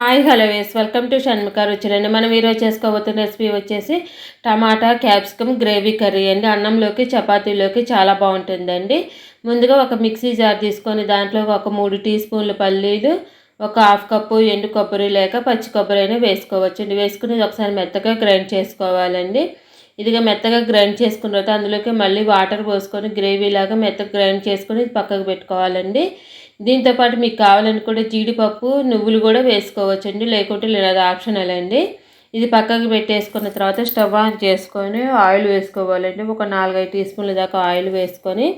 Hi hello వేస్. Welcome to Shanmukha రుచులండి మనం ఈరోజు చేసుకోబోతున్న రెసిపీ వచ్చేసి టమాటా క్యాప్సికమ్ గ్రేవీ కర్రీ అండి. అన్నంలోకి చపాతీలోకి చాలా బాగుంటుందండి. ముందుగా ఒక మిక్సీ జార్ తీసుకొని దాంట్లో ఒక మూడు టీ స్పూన్లు పల్లీలు ఒక హాఫ్ కప్పు ఎండు కొబ్బరి లేక పచ్చి కొబ్బరి అయినా వేసుకోవచ్చండి. వేసుకుని ఒకసారి మెత్తగా గ్రైండ్ చేసుకోవాలండి. ఇదిగా మెత్తగా గ్రైండ్ చేసుకున్న తర్వాత అందులోకి మళ్ళీ వాటర్ పోసుకొని గ్రేవీ లాగా మెత్తగా గ్రైండ్ చేసుకొని పక్కకు పెట్టుకోవాలండి. దీంతోపాటు మీకు కావాలనుకుంటే జీడిపప్పు నువ్వులు కూడా వేసుకోవచ్చండి. లేకుంటే లేదు ఆప్షనల్ అండి. ఇది పక్కకు పెట్టేసుకున్న తర్వాత స్టవ్ ఆన్ చేసుకొని ఆయిల్ వేసుకోవాలండి. ఒక నాలుగైదు టీ స్పూన్ల దాకా ఆయిల్ వేసుకొని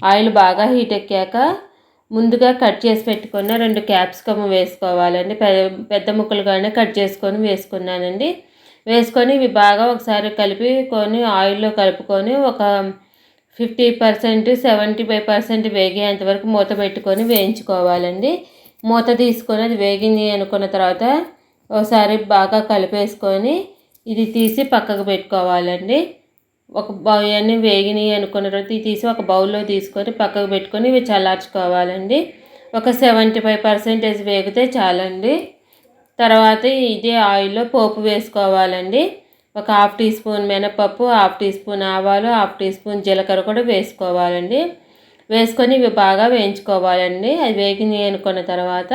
ఆయిల్ బాగా హీట్ ఎక్కాక ముందుగా కట్ చేసి పెట్టుకున్న రెండు క్యాప్సికమ్ వేసుకోవాలండి. పెద్ద ముక్కలుగానే కట్ చేసుకొని వేసుకున్నానండి. వేసుకొని ఇవి బాగా ఒకసారి కలిపి కొని ఆయిల్లో కలుపుకొని ఒక fifty percent seventy five percent వేగేంత వరకు మూత పెట్టుకొని వేయించుకోవాలండి. మూత తీసుకొని అది వేగింది అనుకున్న తర్వాత ఒకసారి బాగా కలిపేసుకొని ఇది తీసి పక్కకు పెట్టుకోవాలండి. ఒక ఇవన్నీ వేగినాయి అనుకున్న తర్వాత తీసి ఒక బౌల్లో తీసుకొని పక్కకు పెట్టుకొని ఇవి చల్లార్చుకోవాలండి. ఒక సెవెంటీ ఫైవ్ పర్సెంటేజ్ వేగితే చాలండి. తర్వాత ఇదే ఆయిల్లో పోపు వేసుకోవాలండి. ఒక హాఫ్ టీ స్పూన్ మినపప్పు హాఫ్ టీ స్పూన్ ఆవాలు హాఫ్ టీ స్పూన్ జీలకర్ర కూడా వేసుకోవాలండి. వేసుకొని ఇవి బాగా వేయించుకోవాలండి. అది వేగినాయి అనుకున్న తర్వాత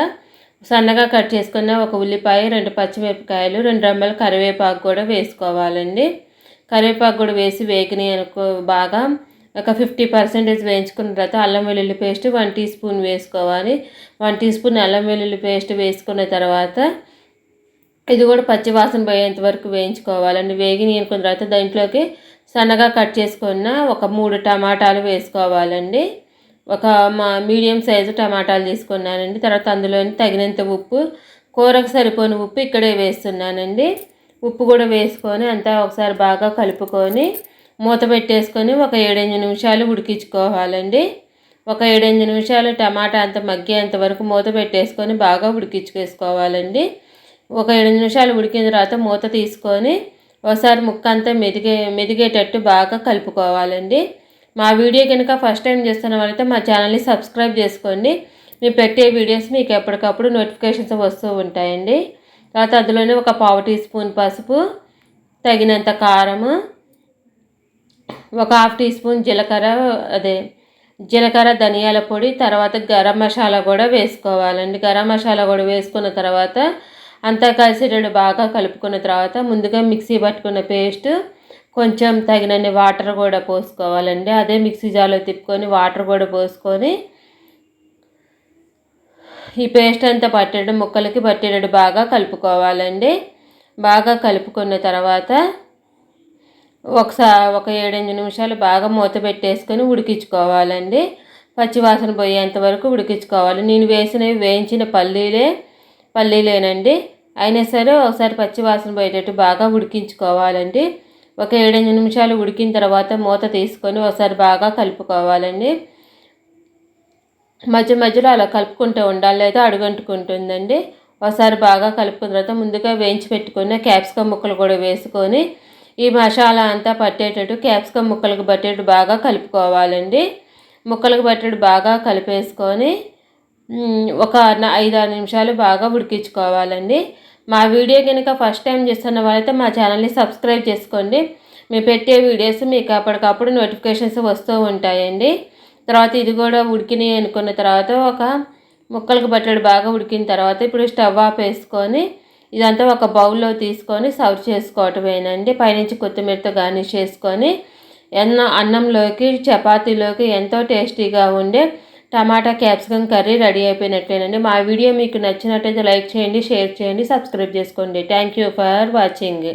సన్నగా కట్ చేసుకున్న ఒక ఉల్లిపాయ రెండు పచ్చిమిరపకాయలు రెండు రెమ్మల కరివేపాకు కూడా వేసుకోవాలండి. కరివేపాకు కూడా వేసి వేగినాయి అనుకో బాగా ఒక ఫిఫ్టీ పర్సెంటేజ్ వేయించుకున్న తర్వాత అల్లం వెల్లుల్లి పేస్ట్ వన్ టీ స్పూన్ వేసుకోవాలి. వన్ టీ స్పూన్ అల్లం వెల్లుల్లి పేస్ట్ వేసుకున్న తర్వాత ఇది కూడా పచ్చివాసన పోయేంత వరకు వేయించుకోవాలండి. వేగి అనుకున్న తర్వాత దాంట్లోకి సన్నగా కట్ చేసుకున్న ఒక మూడు టమాటాలు వేసుకోవాలండి. ఒక మా మీడియం సైజు టమాటాలు తీసుకున్నానండి. తర్వాత అందులోని తగినంత ఉప్పు కూరకు సరిపోని ఉప్పు ఇక్కడే వేస్తున్నానండి. ఉప్పు కూడా వేసుకొని అంతా ఒకసారి బాగా కలుపుకొని మూత పెట్టేసుకొని ఒక ఏడెనిమిది నిమిషాలు ఉడికించుకోవాలండి. ఒక ఏడెనిమిది నిమిషాలు టమాటా అంత మగ్గేంత వరకు మూత పెట్టేసుకొని బాగా ఉడికించుకేసుకోవాలండి ఒక ఏడు నిమిషాలు ఉడికిన తర్వాత మూత తీసుకొని ఒకసారి ముక్క అంతా మెదిగే మెదిగేటట్టు బాగా కలుపుకోవాలండి. మా వీడియో కనుక ఫస్ట్ టైం చేస్తున్న వాళ్ళైతే మా ఛానల్ని సబ్స్క్రైబ్ చేసుకోండి. మేము పెట్టే వీడియోస్ మీకు ఎప్పటికప్పుడు నోటిఫికేషన్స్ వస్తూ ఉంటాయండి. తర్వాత అందులోనే ఒక పావు టీ స్పూన్ పసుపు తగినంత కారము ఒక హాఫ్ టీ స్పూన్ జీలకర్ర అదే జీలకర్ర ధనియాల పొడి తర్వాత గరం మసాలా కూడా వేసుకోవాలండి. గరం మసాలా కూడా వేసుకున్న తర్వాత అంతా కలిసేటట్టు బాగా కలుపుకున్న తర్వాత ముందుగా మిక్సీ పట్టుకున్న పేస్ట్ కొంచెం తగినన్ని వాటర్ కూడా పోసుకోవాలండి. అదే మిక్సీ జార్లో తిప్పుకొని వాటర్ కూడా పోసుకొని ఈ పేస్ట్ అంతా పట్టేటట్టు ముక్కలకి పట్టేటట్టు బాగా కలుపుకోవాలండి. బాగా కలుపుకున్న తర్వాత ఒకసారి ఒక ఏడెనిమిది నిమిషాలు బాగా మూత పెట్టేసుకొని ఉడికించుకోవాలండి. పచ్చివాసన పోయేంత వరకు ఉడికించుకోవాలి. నేను వేసినవి వేయించిన పల్లీలే పల్లీలేనండి. అయినా సరే ఒకసారి పచ్చివాసన పోయేటట్టు బాగా ఉడికించుకోవాలండి. ఒక ఏడెనిమిది నిమిషాలు ఉడికిన తర్వాత మూత తీసుకొని ఒకసారి బాగా కలుపుకోవాలండి. మధ్య మధ్యలో అలా కలుపుకుంటూ ఉండాలి లేదా అడుగంటుకుంటుందండి. ఒకసారి బాగా కలుపుకున్న తర్వాత ముందుగా వేయించి పెట్టుకున్న క్యాప్సికమ్ ముక్కలు కూడా వేసుకొని ఈ మసాలా అంతా పట్టేటట్టు క్యాప్సికమ్ ముక్కలకు పట్టేటట్టు బాగా కలుపుకోవాలండి. ముక్కలకు పట్టేటట్టు బాగా కలిపేసుకొని ఒక ఐదు ఆరు నిమిషాలు బాగా ఉడికించుకోవాలండి. మా వీడియో కనుక ఫస్ట్ టైం చేస్తున్న వాళ్ళైతే మా ఛానల్ని సబ్స్క్రైబ్ చేసుకోండి. మేము పెట్టే వీడియోస్ మీకు అప్పటికప్పుడు నోటిఫికేషన్స్ వస్తూ ఉంటాయండి. తర్వాత ఇది కూడా ఉడికినాయి అనుకున్న తర్వాత ఒక ముక్కలకు బట్టలు బాగా ఉడికిన తర్వాత ఇప్పుడు స్టవ్ ఆఫ్ వేసుకొని ఇదంతా ఒక బౌల్లో తీసుకొని సర్వ్ చేసుకోవటమేనండి. పైనుంచి కొత్తిమీరతో గార్నిష్ చేసుకొని ఎన్నో అన్నంలోకి చపాతీలోకి ఎంతో టేస్టీగా ఉండే టమాటా క్యాప్సికమ్ కర్రీ రెడీ అయిపోయినట్లేనండి మా వీడియో మీకు నచ్చినట్టయితే లైక్ చేయండి షేర్ చేయండి సబ్స్క్రైబ్ చేసుకోండి. Thank you for watching.